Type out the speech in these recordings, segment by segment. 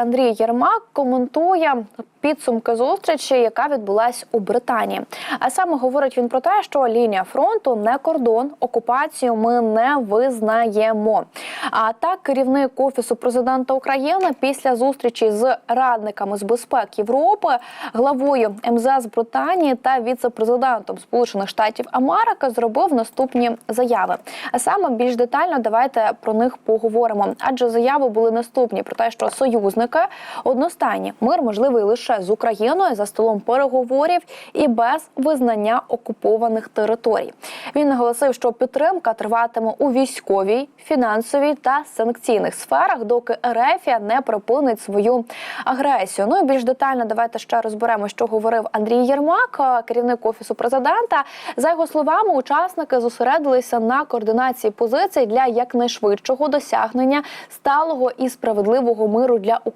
Андрій Єрмак коментує підсумки зустрічі, яка відбулась у Британії. А саме говорить він про те, що лінія фронту не кордон, окупацію ми не визнаємо. А так, керівник офісу президента України після зустрічі з радниками з безпеки Європи, главою МЗС Британії та віце-президентом Сполучених Штатів Америки зробив наступні заяви. А саме більш детально давайте про них поговоримо. Адже заяви були наступні про те, що союзники одностайні мир можливий лише з Україною за столом переговорів і без визнання окупованих територій. Він наголосив, що підтримка триватиме у військовій, фінансовій та санкційних сферах, доки Ерефія не припинить свою агресію. Ну і більш детально давайте ще розберемо, що говорив Андрій Єрмак, керівник офісу президента. За його словами, учасники зосередилися на координації позицій для якнайшвидшого досягнення сталого і справедливого миру для України.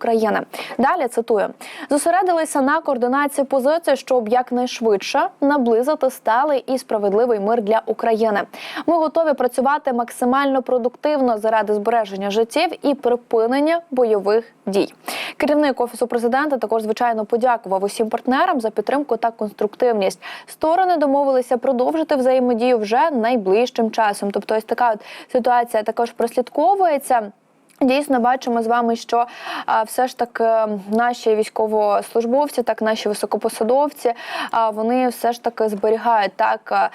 Далі цитую: зосередилися на координації позицій, щоб якнайшвидше наблизити сталий і справедливий мир для України. Ми готові працювати максимально продуктивно заради збереження життів і припинення бойових дій. Керівник офісу президента також звичайно подякував усім партнерам за підтримку та конструктивність. Сторони домовилися продовжити взаємодію вже найближчим часом. Тобто, ось така от ситуація також прослідковується. Дійсно, бачимо з вами, що все ж таки наші військовослужбовці, так наші високопосадовці, вони все ж таки зберігають так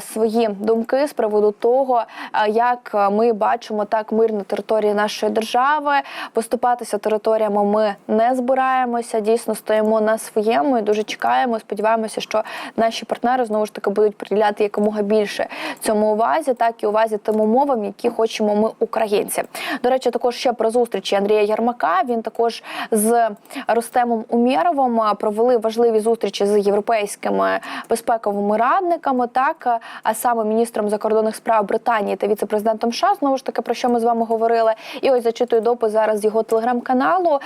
свої думки з приводу того, як ми бачимо так мир на території нашої держави. Поступатися територіями ми не збираємося. Дійсно, стоїмо на своєму і дуже чекаємо. Сподіваємося, що наші партнери знову ж таки будуть приділяти якомога більше цьому увазі, так і увазі тим умовам, які хочемо ми, українці. До речі, також ще про зустрічі Андрія Ярмака. Він також з Рустемом Умєровим провели важливі зустрічі з європейськими безпековими радниками, так а саме міністром закордонних справ Британії та віце-президентом США. Знову ж таки про що ми з вами говорили. І ось зачитую допис зараз його телеграм-каналу.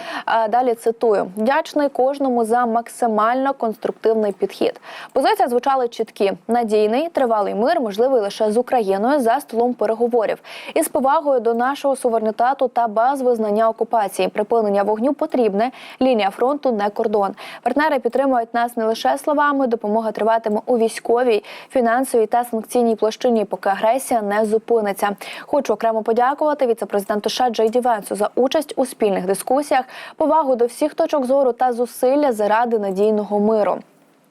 Далі цитую: вдячний кожному за максимально конструктивний підхід. Позиція звучала чіткі: надійний, тривалий мир, можливий лише з Україною за столом переговорів із повагою до нашого суверенітету та без визнання окупації. Припинення вогню потрібне. Лінія фронту не кордон. Партнери підтримують нас не лише словами. Допомога триватиме у військовій, фінансовій та санкційній площині, поки агресія не зупиниться. Хочу окремо подякувати віце-президенту США Джейді Венсу за участь у спільних дискусіях, повагу до всіх точок зору та зусилля заради надійного миру.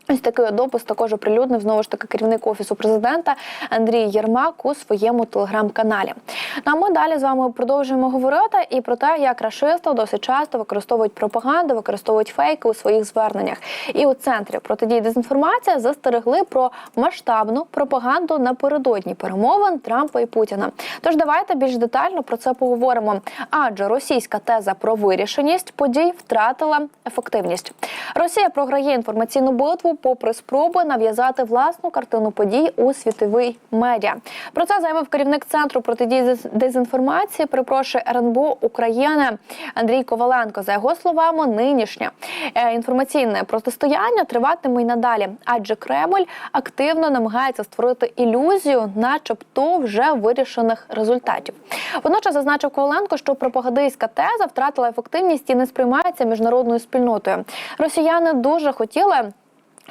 Ось такий допис також оприлюднив знову ж таки керівник офісу президента Андрій Єрмак у своєму телеграм-каналі. Ну а ми далі з вами продовжуємо говорити і про те, як рашисти досить часто використовують пропаганду, використовують фейки у своїх зверненнях. І у центрі протидії дезінформації застерегли про масштабну пропаганду напередодні перемовин Трампа і Путіна. Тож давайте більш детально про це поговоримо. Адже російська теза про вирішеність подій втратила ефективність. Росія програє інформаційну битву попри спроби нав'язати власну картину подій у світовий медіа. Про це заявив керівник центру протидії дез- дезінформації. Перепрошую РНБО України Андрій Коваленко. За його словами, нинішнє е, інформаційне протистояння триватиме й надалі, адже Кремль активно намагається створити ілюзію, начебто вже вирішених результатів. Водночас зазначив Коваленко, що пропагандистська теза втратила ефективність і не сприймається міжнародною спільнотою. Росіяни дуже хотіли.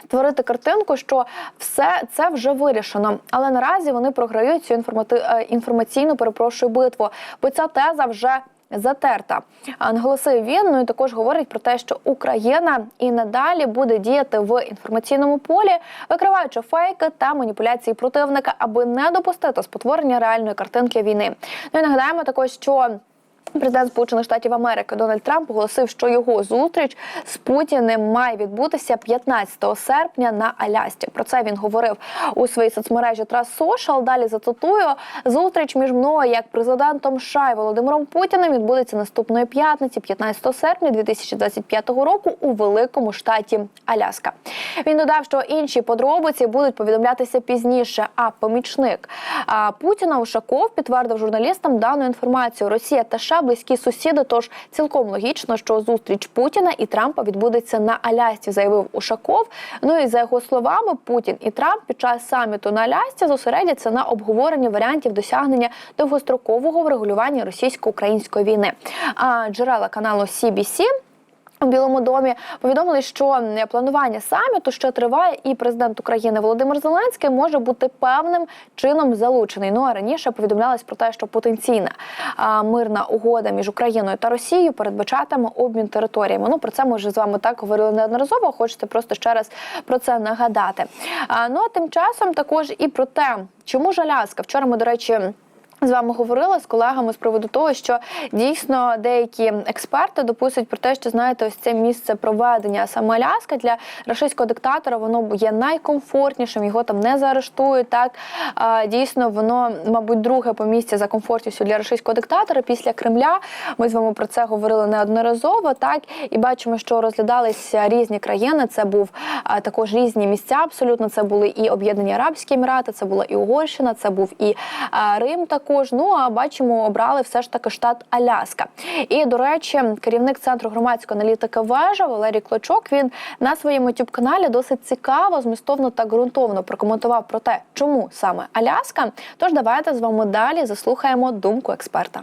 Створити картинку, що все це вже вирішено, але наразі вони програють цю інформати... е, інформаційну перепрошую битву, бо ця теза вже затерта. Наголосив він. Ну і також говорить про те, що Україна і надалі буде діяти в інформаційному полі, викриваючи фейки та маніпуляції противника, аби не допустити спотворення реальної картинки війни. Ну і нагадаємо також, що. Президент Сполучених Штатів Америки Дональд Трамп оголосив, що його зустріч з Путіним має відбутися 15 серпня на Алясці. Про це він говорив у своїй соцмережі Trust Social. Далі зацитую зустріч між мною як президентом США і Володимиром Путіним відбудеться наступної п'ятниці, 15 серпня 2025 року, у великому штаті Аляска. Він додав, що інші подробиці будуть повідомлятися пізніше. А помічник Путіна Ушаков підтвердив журналістам дану інформацію. Росія та США близькі сусіди. Тож цілком логічно, що зустріч Путіна і Трампа відбудеться на Алясці, заявив Ушаков. Ну і за його словами, Путін і Трамп під час саміту на Алясці зосередяться на обговоренні варіантів досягнення довгострокового врегулювання російсько-української війни. А джерела каналу CBC у Білому домі повідомили, що планування саміту, що триває, і президент України Володимир Зеленський може бути певним чином залучений. Ну а раніше повідомлялось про те, що потенційна мирна угода між Україною та Росією передбачатиме обмін територіями. Ну про це ми вже з вами так говорили неодноразово. Хочете просто ще раз про це нагадати. Ну а тим часом також і про те, чому ж Аляска. Вчора ми до речі. З вами говорила з колегами з приводу того, що дійсно деякі експерти дописують про те, що знаєте, ось це місце проведення саме Аляска для рашистського диктатора. Воно є найкомфортнішим, його там не заарештують. Так дійсно, воно, мабуть, друге по місці за комфортністю для рашистського диктатора після Кремля. Ми з вами про це говорили неодноразово. Так і бачимо, що розглядалися різні країни. Це був також різні місця. Абсолютно це були і Об'єднані Арабські Емірати, це була і Угорщина, це був і Рим. Також ну а бачимо, обрали все ж таки штат Аляска. І до речі, керівник центру громадської аналітики вежа Валерій Клочок. Він на своєму youtube каналі досить цікаво, змістовно та ґрунтовно прокоментував про те, чому саме Аляска. Тож давайте з вами далі заслухаємо думку експерта.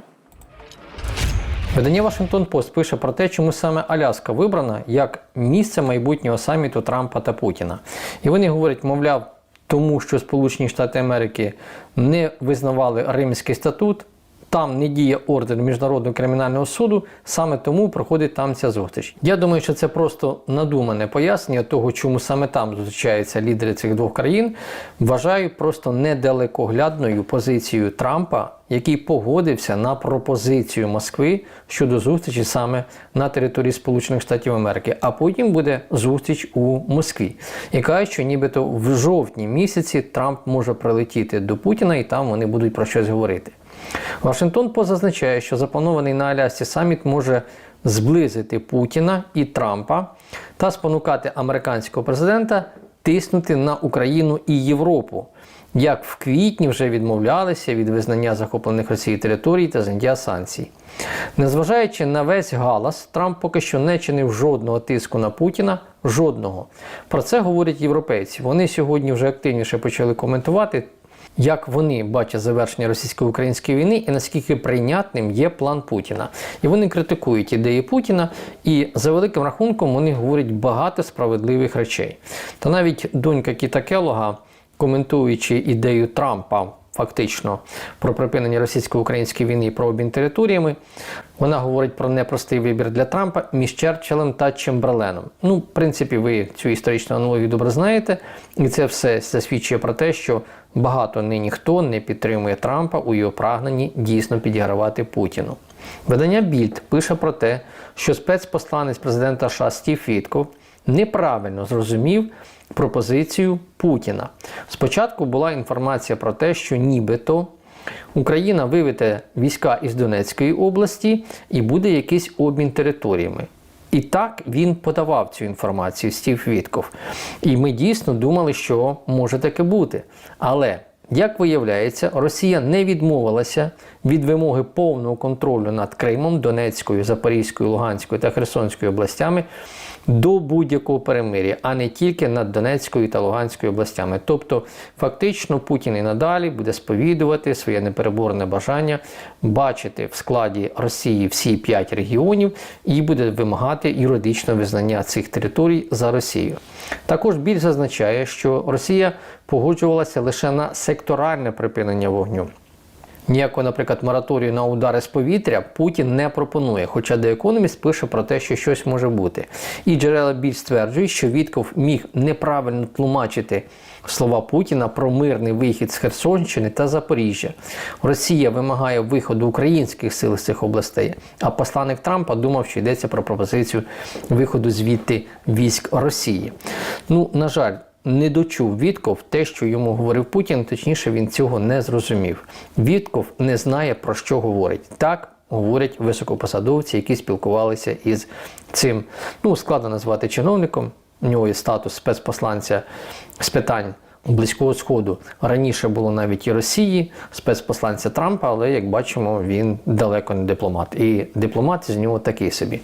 Видання Вашингтон Пост пише про те, чому саме Аляска вибрана як місце майбутнього саміту Трампа та Путіна. І вони говорять, мовляв, тому що Сполучені Штати Америки не визнавали Римський статут, там не діє ордер Міжнародного кримінального суду, саме тому проходить там ця зустріч. Я думаю, що це просто надумане пояснення того, чому саме там зустрічаються лідери цих двох країн. Вважаю просто недалекоглядною позицією Трампа, який погодився на пропозицію Москви щодо зустрічі саме на території Сполучених Штатів Америки. А потім буде зустріч у Москві. Каже, що нібито в жовтні місяці Трамп може прилетіти до Путіна, і там вони будуть про щось говорити. Вашингтон позазначає, що запланований на Алясці саміт може зблизити Путіна і Трампа та спонукати американського президента тиснути на Україну і Європу, як в квітні вже відмовлялися від визнання захоплених Росією територій та зняття санкцій. Незважаючи на весь галас, Трамп поки що не чинив жодного тиску на Путіна. Жодного. Про це говорять європейці. Вони сьогодні вже активніше почали коментувати як вони бачать завершення російсько-української війни і наскільки прийнятним є план Путіна. І вони критикують ідеї Путіна, і за великим рахунком вони говорять багато справедливих речей. Та навіть донька Кіта Келога, коментуючи ідею Трампа. Фактично про припинення російсько-української війни про обмін територіями. Вона говорить про непростий вибір для Трампа між Черчиллем та Чемберленом. Ну, в принципі, ви цю історичну аналогію добре знаєте, і це все засвідчує про те, що багато нині хто не підтримує Трампа у його прагненні дійсно підігравати Путіну. Видання Більд пише про те, що спецпосланець президента США Стів Вітков неправильно зрозумів пропозицію Путіна. Спочатку була інформація про те, що нібито Україна виведе війська із Донецької області і буде якийсь обмін територіями. І так він подавав цю інформацію Стів Вітков. І ми дійсно думали, що може таке бути. Але як виявляється, Росія не відмовилася від вимоги повного контролю над Кримом, Донецькою, Запорізькою, Луганською та Херсонською областями до будь-якого перемир'я, а не тільки над Донецькою та Луганською областями. Тобто, фактично, Путін і надалі буде сповідувати своє непереборне бажання бачити в складі Росії всі п'ять регіонів і буде вимагати юридичного визнання цих територій за Росію. Також біль зазначає, що Росія погоджувалася лише на секторальне припинення вогню. Ніякого, наприклад, мораторію на удари з повітря Путін не пропонує, хоча The Economist пише про те, що щось може бути. І джерела більш стверджують, що Вітков міг неправильно тлумачити слова Путіна про мирний вихід з Херсонщини та Запоріжжя. Росія вимагає виходу українських сил з цих областей, а посланник Трампа думав, що йдеться про пропозицію виходу звідти військ Росії. Ну, на жаль не дочув Вітков те, що йому говорив Путін, точніше він цього не зрозумів. Вітков не знає про що говорить. Так говорять високопосадовці, які спілкувалися із цим. Ну, складно назвати чиновником. У нього є статус спецпосланця з питань Близького Сходу. Раніше було навіть і Росії, спецпосланця Трампа, але як бачимо, він далеко не дипломат. І дипломат з нього такий собі.